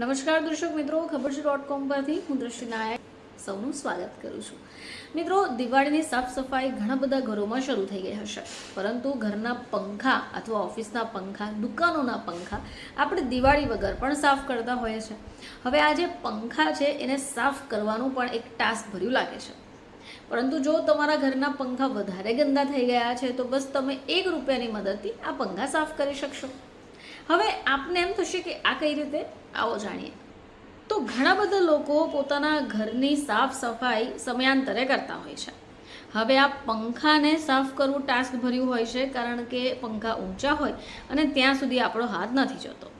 નમસ્કાર દર્શક મિત્રો, ખબર છે ડોટ કોમ પરથી હું દ્રષ્ટિ નાયક સૌનું સ્વાગત કરું છું. મિત્રો, દિવાળીની સાફ સફાઈ ઘણા બધા ઘરોમાં શરૂ થઈ ગઈ હશે. પરંતુ ઘરના પંખા અથવા ઓફિસના પંખા, દુકાનોના પંખા આપણે દિવાળી વગર પણ સાફ કરતા હોઈએ છે. હવે આ જે પંખા છે, એને સાફ કરવાનું પણ એક ટાસ્ક ભર્યું લાગે છે. પરંતુ જો તમારા ઘરના પંખા વધારે ગંદા થઈ ગયા છે, તો બસ તમે એક રૂપિયાની મદદથી આ પંખા સાફ કરી શકશો. હવે આપને એમ થશે કે આ કઈ રીતે? આવો જાણીએ. તો ઘણા બધા લોકો પોતાના ઘરની સાફ સફાઈ સમયાંતરે કરતા હોય છે. હવે આ પંખાને સાફ કરવું ટાસ્ક ભર્યું હોય છે, કારણ કે પંખા ઊંચા હોય અને ત્યાં સુધી આપણો હાથ નથી જતો.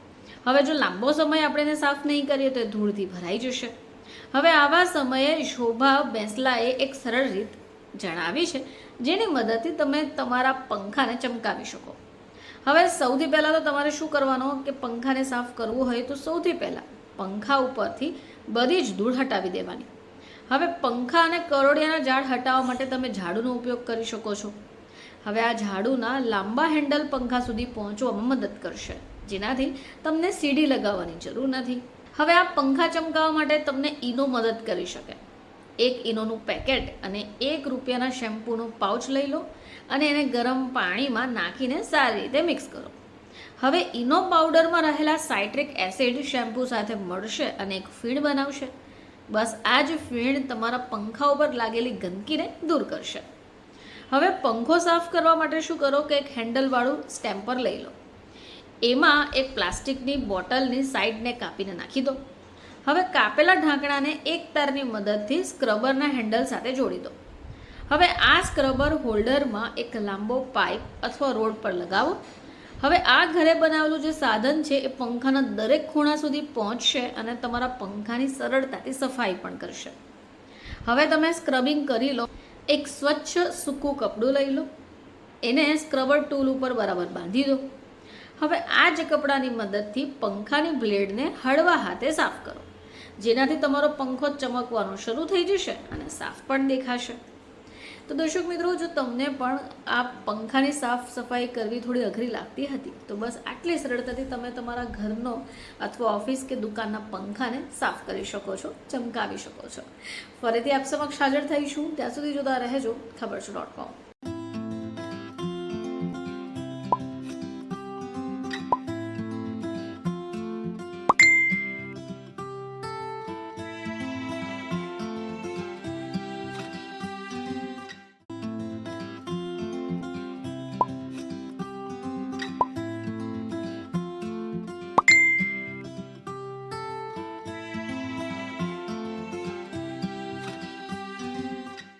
હવે જો લાંબો સમય આપણે સાફ નહીં કરીએ તો એ ધૂળથી ભરાઈ જશે. હવે આવા સમયે શોભા બેસલાએ એક સરળ રીત જણાવી છે, જેની મદદથી તમે તમારા પંખાને ચમકાવી શકો. હવે સૌથી પહેલાં તો તમારે શું કરવાનું કે પંખાને સાફ કરવું હોય તો સૌથી પહેલાં પંખા ઉપરથી બધી જ ધૂળ હટાવી દેવાની. હવે પંખા અને કરોડિયાના ઝાડ હટાવવા માટે તમે ઝાડુનો ઉપયોગ કરી શકો છો. હવે આ ઝાડુના લાંબા હેન્ડલ પંખા સુધી પહોંચવામાં મદદ કરશે. જેનાથી તમને સીડી લગાવવાની જરૂર નથી. હવે આ પંખા ચમકાવવા માટે તમને ઈનો મદદ કરી શકે. એક ઇનોનું પેકેટ અને એક રૂપિયાના શેમ્પૂનું પાઉચ લઈ લો અને એને ગરમ પાણીમાં નાખીને સારી રીતે મિક્સ કરો. હવે ઇનો પાવડરમાં રહેલા સાઇટ્રિક એસિડ શેમ્પૂ સાથે મળશે અને એક ફીણ બનાવશે. બસ આ જ ફીણ તમારા પંખા ઉપર લાગેલી ગંદકીને દૂર કરશે. હવે પંખો સાફ કરવા માટે શું કરો કે એક હેન્ડલવાળું સ્ટેમ્પર લઈ લો. એમાં એક પ્લાસ્ટિકની બોટલની સાઈડને કાપીને નાખી દો. હવે કાપેલા ઢાંકણાને એક તારની મદદથી સ્ક્રબરના હેન્ડલ સાથે જોડી દો. હવે આ સ્ક્રબર હોલ્ડરમાં એક લાંબો પાઇપ અથવા રોડ પર લગાવો. હવે આ ઘરે બનાવેલું જે સાધન છે એ પંખાના દરેક ખૂણા સુધી પહોંચશે અને તમારા પંખાની સરળતાથી સફાઈ પણ કરશે. હવે તમે સ્ક્રબિંગ કરી લો. એક સ્વચ્છ સૂકું કપડું લઈ લો. એને સ્ક્રબર ટૂલ ઉપર બરાબર બાંધી દો. હવે આ જ કપડાની મદદથી પંખાની બ્લેડને હળવા હાથે સાફ કરો. જેનાથી તમારો પંખો ચમકવાનો શરૂ થઈ જશે અને સાફ પણ દેખાશે. તો દર્શક મિત્રો, જો તમને પણ આ પંખાની સાફ સફાઈ કરવી થોડી અઘરી લાગતી હતી, તો બસ આટલી સરળતાથી તમે તમારા ઘરનો અથવા ઓફિસ કે દુકાનના પંખાને સાફ કરી શકો છો, ચમકાવી શકો છો. ફરીથી આપ સમક્ષ હાજર થઈશું. ત્યાં સુધી જોતા રહેજો, ખબર છે ડોટ કોમ